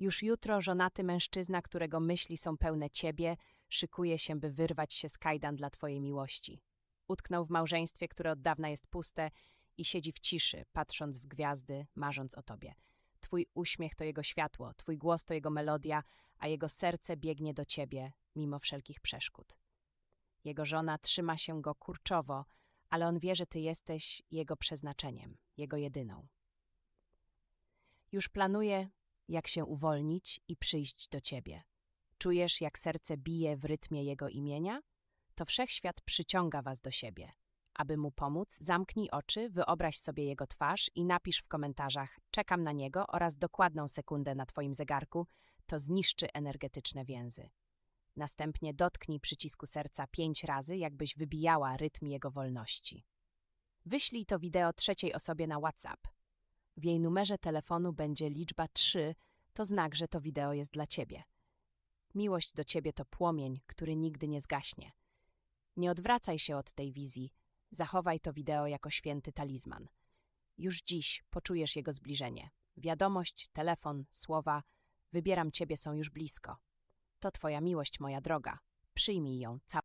Już jutro żonaty mężczyzna, którego myśli są pełne ciebie, szykuje się, by wyrwać się z kajdan dla twojej miłości. Utknął w małżeństwie, które od dawna jest puste i siedzi w ciszy, patrząc w gwiazdy, marząc o tobie. Twój uśmiech to jego światło, twój głos to jego melodia, a jego serce biegnie do ciebie, mimo wszelkich przeszkód. Jego żona trzyma się go kurczowo, ale on wie, że ty jesteś jego przeznaczeniem, jego jedyną. Już planuje, jak się uwolnić i przyjść do ciebie. Czujesz, jak serce bije w rytmie jego imienia? To wszechświat przyciąga was do siebie. Aby mu pomóc, zamknij oczy, wyobraź sobie jego twarz i napisz w komentarzach czekam na niego oraz dokładną sekundę na twoim zegarku, to zniszczy energetyczne więzy. Następnie dotknij przycisku serca pięć razy, jakbyś wybijała rytm jego wolności. Wyślij to wideo trzeciej osobie na WhatsApp. W jej numerze telefonu będzie liczba 3, to znak, że to wideo jest dla ciebie. Miłość do ciebie to płomień, który nigdy nie zgaśnie. Nie odwracaj się od tej wizji, zachowaj to wideo jako święty talizman. Już dziś poczujesz jego zbliżenie. Wiadomość, telefon, słowa wybieram ciebie są już blisko. To twoja miłość, moja droga. Przyjmij ją, całą.